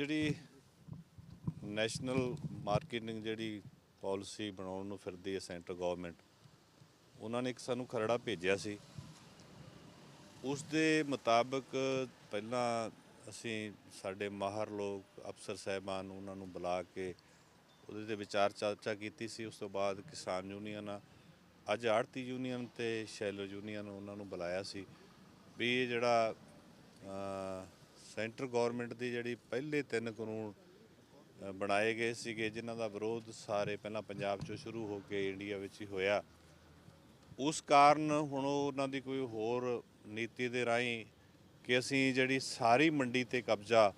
ਜਿਹੜੀ national marketing ਜਿਹੜੀ policy ਬਣਾਉਣ ਨੂੰ ਫਿਰਦੀ ਹੈ ਸੈਂਟਰ ਗਵਰਨਮੈਂਟ ਉਹਨਾਂ ਨੇ ਇੱਕ ਸਾਨੂੰ ਖਰੜਾ ਭੇਜਿਆ ਸੀ। ਉਸ ਦੇ ਮੁਤਾਬਕ ਪਹਿਲਾਂ ਅਸੀਂ ਸਾਡੇ ਮਾਹਰ ਲੋਕ, ਅਫਸਰ ਸਹਿਬਾਨ ਉਹਨਾਂ ਨੂੰ ਬੁਲਾ ਕੇ ਉਹਦੇ ਤੇ ਵਿਚਾਰ ਚਰਚਾ ਕੀਤੀ ਸੀ। ਉਸ ਤੋਂ ਬਾਅਦ ਕਿਸਾਨ ਯੂਨੀਅਨ ਅੱਜ ਆੜਤੀ ਯੂਨੀਅਨ ਤੇ ਸ਼ੈਲਰ ਯੂਨੀਅਨ ਉਹਨਾਂ ਨੂੰ ਬੁਲਾਇਆ ਸੀ ਵੀ ਇਹ ਜਿਹੜਾ ਸੈਂਟਰ ਗਵਰਨਮੈਂਟ ਦੀ ਜਿਹੜੀ ਪਹਿਲੇ ਤਿੰਨ ਕਾਨੂੰਨ ਬਣਾਏ ਗਏ ਸੀਗੇ ਜਿਨ੍ਹਾਂ ਦਾ ਵਿਰੋਧ ਸਾਰੇ ਪਹਿਲਾਂ ਪੰਜਾਬ 'ਚੋਂ ਸ਼ੁਰੂ ਹੋ ਕੇ ਇੰਡੀਆ ਵਿੱਚ ਹੀ ਹੋਇਆ। ਉਸ ਕਾਰਨ ਹੁਣ ਉਹਨਾਂ ਦੀ ਕੋਈ ਹੋਰ ਨੀਤੀ ਦੇ ਰਾਹੀਂ ਕਿ ਅਸੀਂ ਜਿਹੜੀ ਸਾਰੀ ਮੰਡੀ ਤੇ ਕਬਜ਼ਾ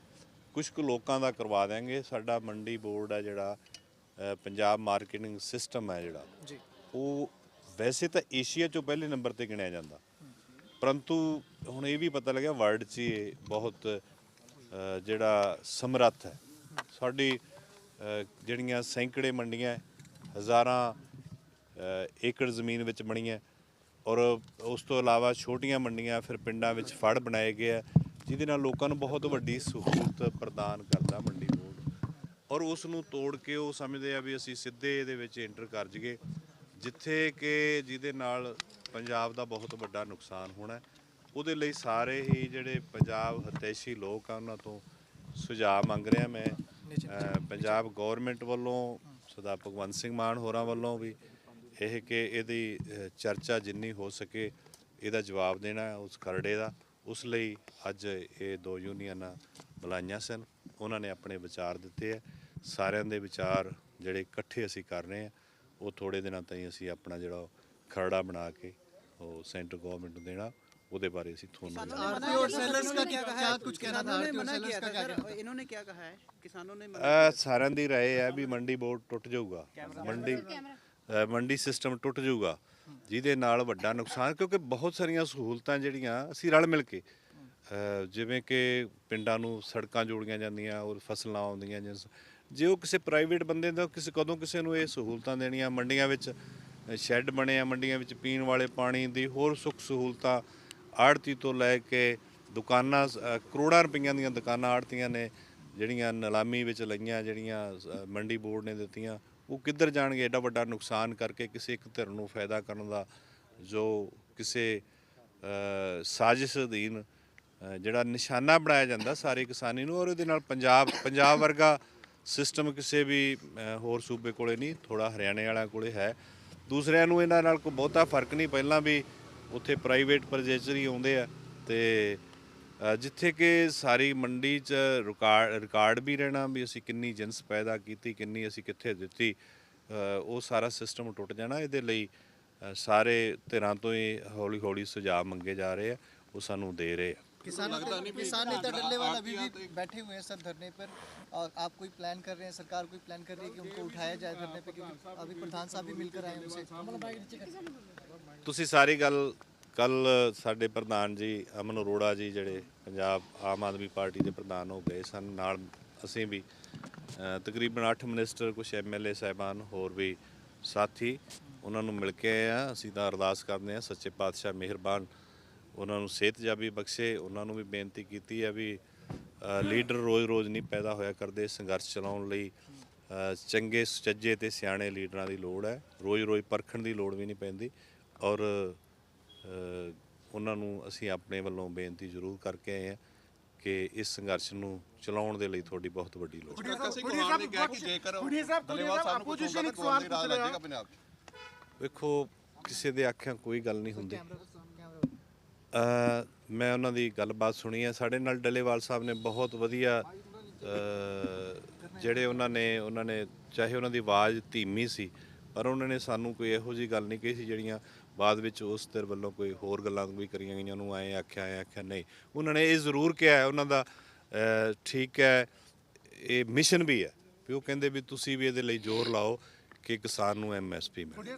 ਕੁਝ ਕੁ ਲੋਕਾਂ ਦਾ ਕਰਵਾ ਦਿਆਂਗੇ। ਸਾਡਾ ਮੰਡੀ ਬੋਰਡ ਹੈ ਜਿਹੜਾ ਪੰਜਾਬ ਮਾਰਕੀਟਿੰਗ ਸਿਸਟਮ ਹੈ ਜਿਹੜਾ। ਜੀ। ਉਹ ਵੈਸੇ ਤਾਂ ਏਸ਼ੀਆ 'ਚੋਂ ਪਹਿਲੇ ਨੰਬਰ ਤੇ ਗਿਣਿਆ ਜਾਂਦਾ। ਪਰੰਤੂ ਹੁਣ ਇਹ ਵੀ ਪਤਾ ਲੱਗਿਆ ਵਰਲਡ 'ਚ ਹੀ ਇਹ ਬਹੁਤ ਜਿਹੜਾ ਸਮਰੱਥ ਹੈ। ਸਾਡੀ ਜਿਹੜੀਆਂ ਸੈਂਕੜੇ ਮੰਡੀਆਂ, ਹਜ਼ਾਰਾਂ ਏਕੜ ਜ਼ਮੀਨ ਵਿੱਚ ਬਣੀਆਂ ਔਰ ਉਸ ਤੋਂ ਇਲਾਵਾ ਛੋਟੀਆਂ ਮੰਡੀਆਂ ਫਿਰ ਪਿੰਡਾਂ ਵਿੱਚ ਫੜ ਬਣਾਏ ਗਏ ਆ ਜਿਹਦੇ ਨਾਲ ਲੋਕਾਂ ਨੂੰ ਬਹੁਤ ਵੱਡੀ ਸਹੂਲਤ ਪ੍ਰਦਾਨ ਕਰਦਾ ਮੰਡੀ ਬੋਰਡ। ਔਰ ਉਸ ਨੂੰ ਤੋੜ ਕੇ ਉਹ ਸਮਝਦੇ ਆ ਵੀ ਅਸੀਂ ਸਿੱਧੇ ਇਹਦੇ ਵਿੱਚ ਐਂਟਰ ਕਰ ਜਗੇ ਜਿੱਥੇ ਕਿ ਜਿਹਦੇ ਨਾਲ ਪੰਜਾਬ ਦਾ ਬਹੁਤ ਵੱਡਾ ਨੁਕਸਾਨ ਹੋਣਾ। ਉਹਦੇ ਲਈ ਸਾਰੇ ਹੀ ਜਿਹੜੇ ਪੰਜਾਬ ਹਤੈਸ਼ੀ ਲੋਕ ਆ ਉਹਨਾਂ ਤੋਂ ਸੁਝਾਅ ਮੰਗ ਰਿਹਾ ਮੈਂ। ਪੰਜਾਬ ਗਵਰਨਮੈਂਟ ਵੱਲੋਂ ਸਰਦਾਰ ਭਗਵੰਤ ਸਿੰਘ ਮਾਨ ਹੋਰਾਂ ਵੱਲੋਂ ਵੀ ਇਹ ਕਿ ਇਹਦੀ ਚਰਚਾ ਜਿੰਨੀ ਹੋ ਸਕੇ ਇਹਦਾ ਜਵਾਬ ਦੇਣਾ ਉਸ ਖਰੜੇ ਦਾ। ਉਸ ਲਈ ਅੱਜ ਇਹ ਦੋ ਯੂਨੀਅਨਾਂ ਬੁਲਾਈਆਂ ਸਨ। ਉਹਨਾਂ ਨੇ ਆਪਣੇ ਵਿਚਾਰ ਦਿੱਤੇ ਹੈ। ਸਾਰਿਆਂ ਦੇ ਵਿਚਾਰ ਜਿਹੜੇ ਇਕੱਠੇ ਅਸੀਂ ਕਰ ਰਹੇ ਹਾਂ ਉਹ ਥੋੜੇ ਦਿਨਾਂ ਤਾਈਂ ਅਸੀਂ ਆਪਣਾ ਜਿਹੜਾ ਖਰੜਾ ਬਣਾ ਕੇ ਉਹ ਸੈਂਟਰ ਗਵਰਨਮੈਂਟ ਨੂੰ ਦੇਣਾ ਉਹਦੇ ਬਾਰੇ ਅਸੀਂ ਤੁਹਾਨੂੰ आरती और सेलर्स का क्या क्या कुछ कहना था किसानों ने आरती और मना सेलर्स किया का था क्या सर कहना था इन्होंने क्या कहा है किसानों ने मना ਅਹ ਸਾਰਿਆਂ ਦੀ ਰਾਏ ਹੈ ਵੀ ਮੰਡੀ ਬੋਰਡ ਟੁੱਟ ਜਾਊਗਾ ਮੰਡੀ ਅਹ ਮੰਡੀ ਸਿਸਟਮ ਟੁੱਟ ਜਾਊਗਾ ਜਿਹਦੇ ਨਾਲ ਵੱਡਾ ਨੁਕਸਾਨ ਕਿਉਂਕਿ ਬਹੁਤ ਸਾਰੀਆਂ ਸਹੂਲਤਾਂ ਜਿਹੜੀਆਂ ਅਸੀਂ ਰਲ ਮਿਲ ਕੇ ਅਹ ਜਿਵੇਂ ਕਿ ਪਿੰਡਾਂ ਨੂੰ ਸੜਕਾਂ ਜੋੜੀਆਂ ਜਾਂਦੀਆਂ ਔਰ ਫਸਲਾਂ ਆਉਂਦੀਆਂ ਜਿਸ ਜੇ ਉਹ ਕਿਸੇ ਪ੍ਰਾਈਵੇਟ ਬੰਦੇ ਦਾ ਕਿਸੇ ਕਦੋਂ ਕਿਸੇ ਨੂੰ ਇਹ ਸਹੂਲਤਾਂ ਦੇਣੀਆਂ ਮੰਡੀਆਂ ਵਿੱਚ ਸ਼ੈੱਡ ਬਣੇ ਆ ਮੰਡੀਆਂ ਵਿੱਚ ਪੀਣ ਵਾਲੇ ਪਾਣੀ ਦੀ ਹੋਰ ਸੁੱਖ ਸਹੂਲਤਾਂ ਆੜਤੀ ਤੋਂ ਲੈ ਕੇ ਦੁਕਾਨਾਂ ਅ, ਕਰੋੜਾਂ ਰੁਪਈਆਂ ਦੀਆਂ ਦੁਕਾਨਾਂ ਆੜਤੀਆਂ ਨੇ ਜਿਹੜੀਆਂ ਨਿਲਾਮੀ ਵਿੱਚ ਲਈਆਂ ਜਿਹੜੀਆਂ ਮੰਡੀ ਬੋਰਡ ਨੇ ਦਿੱਤੀਆਂ ਉਹ ਕਿੱਧਰ ਜਾਣਗੇ? ਐਡਾ ਵੱਡਾ ਨੁਕਸਾਨ ਕਰਕੇ ਕਿਸੇ ਇੱਕ ਧਿਰ ਨੂੰ ਫਾਇਦਾ ਕਰਨ ਦਾ ਜੋ ਕਿਸੇ ਸਾਜ਼ਿਸ਼ ਅਧੀਨ ਜਿਹੜਾ ਨਿਸ਼ਾਨਾ ਬਣਾਇਆ ਜਾਂਦਾ ਸਾਰੇ ਕਿਸਾਨੀ ਨੂੰ ਔਰ ਇਹਦੇ ਨਾਲ ਪੰਜਾਬ ਪੰਜਾਬ ਵਰਗਾ ਸਿਸਟਮ ਕਿਸੇ ਵੀ ਹੋਰ ਸੂਬੇ ਕੋਲੇ ਨਹੀਂ ਥੋੜਾ ਹਰਿਆਣੇ ਵਾਲਿਆਂ ਕੋਲੇ ਹੈ। ਦੂਸਰਿਆਂ ਨੂੰ ਇਹਨਾਂ ਨਾਲ ਕੋਈ ਬਹੁਤਾ ਫ਼ਰਕ ਨਹੀਂ, ਪਹਿਲਾਂ ਵੀ ਉੱਥੇ ਪ੍ਰਾਈਵੇਟ ਪਰਚੇਜ਼ਰ ਹੀ ਆਉਂਦੇ ਆ ਤੇ ਜਿੱਥੇ ਕਿ ਸਾਰੀ ਮੰਡੀ 'ਚ ਰਿਕਾਰਡ ਰਿਕਾਰਡ ਵੀ ਰਹਿਣਾ ਵੀ ਅਸੀਂ ਕਿੰਨੀ ਜਿੰਸ ਪੈਦਾ ਕੀਤੀ, ਕਿੰਨੀ ਅਸੀਂ ਕਿੱਥੇ ਦਿੱਤੀ ਉਹ ਸਾਰਾ ਸਿਸਟਮ ਟੁੱਟ ਜਾਣਾ। ਇਹਦੇ ਲਈ ਸਾਰੇ ਧਿਰਾਂ ਤੋਂ ਹੀ ਹੌਲੀ ਹੌਲੀ ਸੁਝਾਅ ਮੰਗੇ ਜਾ ਰਹੇ ਆ, ਉਹ ਸਾਨੂੰ ਦੇ ਰਹੇ ਆ। किसानों के किसान नेता डल्ले वाला अभी भी बैठे हुए हैं सर धरने पर और आप कोई प्लान कर रहे हैं सरकार कोई प्लान कर रही है कि उनको उठाया जाए धरने पे क्योंकि अभी प्रधान साहब भी मिलकर आए उनसे ਤੁਸੀਂ ਸਾਰੀ ਗੱਲ ਕੱਲ ਸਾਡੇ ਪ੍ਰਧਾਨ ਜੀ ਅਮਨ ਅਰੋੜਾ ਜੀ ਜਿਹੜੇ ਪੰਜਾਬ ਆਮ ਆਦਮੀ ਪਾਰਟੀ ਦੇ ਪ੍ਰਧਾਨ ਹੋ ਗਏ ਸਨ ਨਾਲ ਅਸੀਂ ਵੀ ਅ, ਤਕਰੀਬਨ 8 ਮਿਨਿਸਟਰ ਕੁਝ ਐਮਐਲਏ ਸਾਹਿਬਾਨ ਹੋਰ ਵੀ ਸਾਥੀ ਉਹਨਾਂ ਨੂੰ ਮਿਲ ਕੇ ਆਏ ਆ ਅਸੀਂ ਤਾਂ ਅਰਦਾਸ ਕਰਦੇ ਆ ਸੱਚੇ ਪਾਤਸ਼ਾਹ ਮਿਹਰਬਾਨ ਉਹਨਾਂ ਨੂੰ ਸਿਹਤਯਾਬੀ ਬਖਸ਼ੇ ਉਹਨਾਂ ਨੂੰ ਵੀ ਬੇਨਤੀ ਕੀਤੀ ਹੈ ਵੀ ਲੀਡਰ ਰੋਜ਼-ਰੋਜ਼ ਨਹੀਂ ਪੈਦਾ ਹੋਇਆ ਕਰਦੇ ਸੰਘਰਸ਼ ਚਲਾਉਣ ਲਈ। ਚੰਗੇ ਸੁਚੱਜੇ ਤੇ ਸਿਆਣੇ ਲੀਡਰਾਂ ਦੀ ਲੋੜ ਹੈ। ਰੋਜ਼-ਰੋਜ਼ ਪਰਖਣ ਦੀ ਲੋੜ ਵੀ ਨਹੀਂ ਪੈਂਦੀ ਔਰ ਉਹਨਾਂ ਨੂੰ ਅਸੀਂ ਆਪਣੇ ਵੱਲੋਂ ਬੇਨਤੀ ਜ਼ਰੂਰ ਕਰਕੇ ਆਏ ਹਾਂ ਕਿ ਇਸ ਸੰਘਰਸ਼ ਨੂੰ ਚਲਾਉਣ ਦੇ ਲਈ ਤੁਹਾਡੀ ਬਹੁਤ ਵੱਡੀ ਲੋੜ ਹੈ। ਵੇਖੋ ਕਿਸੇ ਦੇ ਆਖਿਆਂ ਕੋਈ ਗੱਲ ਨਹੀਂ ਹੁੰਦੀ। ਮੈਂ ਉਹਨਾਂ ਦੀ ਗੱਲਬਾਤ ਸੁਣੀ ਹੈ। ਸਾਡੇ ਨਾਲ ਡੱਲੇਵਾਲ ਸਾਹਿਬ ਨੇ ਬਹੁਤ ਵਧੀਆ ਜਿਹੜੇ ਉਹਨਾਂ ਨੇ ਉਹਨਾਂ ਨੇ ਚਾਹੇ ਉਹਨਾਂ ਦੀ ਆਵਾਜ਼ ਧੀਮੀ ਸੀ, ਪਰ ਉਹਨਾਂ ਨੇ ਸਾਨੂੰ ਕੋਈ ਇਹੋ ਜੀ ਗੱਲ ਨਹੀਂ ਕਹੀ ਸੀ ਜਿਹੜੀਆਂ ਬਾਅਦ ਵਿੱਚ ਉਸ ਧਿਰ ਵੱਲੋਂ ਕੋਈ ਹੋਰ ਗੱਲਾਂ ਵੀ ਕਰੀਆਂ ਗਈਆਂ। ਉਹਨੂੰ ਐਂ ਆਖਿਆ ਐਂ ਆਖਿਆ, ਨਹੀਂ। ਉਹਨਾਂ ਨੇ ਇਹ ਜ਼ਰੂਰ ਕਿਹਾ ਉਹਨਾਂ ਦਾ ਠੀਕ ਹੈ, ਇਹ ਮਿਸ਼ਨ ਵੀ ਹੈ ਵੀ ਉਹ ਕਹਿੰਦੇ ਵੀ ਤੁਸੀਂ ਵੀ ਇਹਦੇ ਲਈ ਜ਼ੋਰ ਲਾਓ ਕਿ ਕਿਸਾਨ ਨੂੰ ਐਮਐਸਪੀ ਮਿਲੇ।